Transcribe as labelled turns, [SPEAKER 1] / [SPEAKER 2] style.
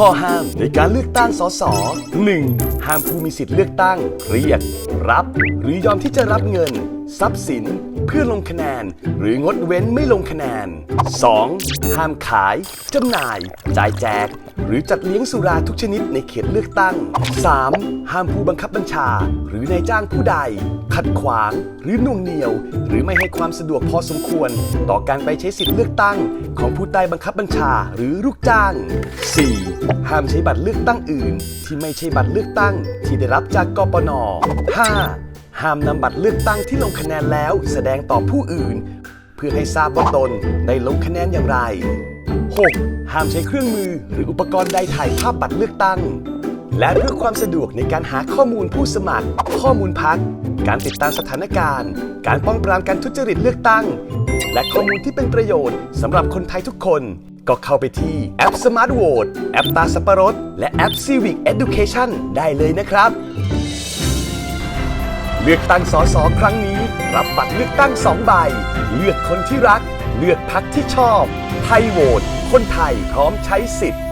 [SPEAKER 1] ข้อห้ามในการเลือกตั้งสส 1. ห้ามผู้มีสิทธิ์เลือกตั้งเรียกรับ หรือยอมที่จะรับเงิน ทรัพย์สิน เพื่อลงคะแนน หรืองดเว้นไม่ลงคะแนน 2. ห้ามขาย จำหน่าย จ่ายแจก หรือจัดเลี้ยงสุราทุกชนิดในเขตเลือกตั้ง 3. ห้ามผู้บังคับบัญชา หรือนายจ้างผู้ใด ขัดขวาง หรือหน่งเหนียว หรือไม่ให้ความสะดวกพอสมควร ต่อการไปใช้สิทธิเลือกตั้ง ของผู้ใต้บังคับบัญชาหรือลูกจ้าง 4. ห้ามใช้บัตรเลือกตั้งอื่น ที่ไม่ใช่บัตรเลือกตั้ง ที่ได้รับจากกปน 5. ห้ามนำบัตรเลือกตั้งที่ลงคะแนนแล้วแสดงต่อผู้อื่น เพื่อให้ทราบว่าตนได้ลงคะแนนอย่างไร 6. ห้ามใช้เครื่องมือหรืออุปกรณ์ใดถ่ายภาพบัตรเลือกตั้ง และเพื่อความสะดวกในการหาข้อมูลผู้สมัคร ข้อมูลพัก การติดตามสถานการณ์ การป้องปรามการทุจริตเลือกตั้ง และข้อมูลที่เป็นประโยชน์สำหรับคนไทยทุกคน ก็เข้าไปที่แอป Smart Vote แอปตาสับปะรด และแอป Civic Education ได้เลยนะครับ เลือกตั้งสสครั้งนี้ รับบัตรเลือกตั้งสองใบ เลือกคนที่รัก เลือกพักที่ชอบ ไทยโหวตคนไทยพร้อมใช้สิทธิ์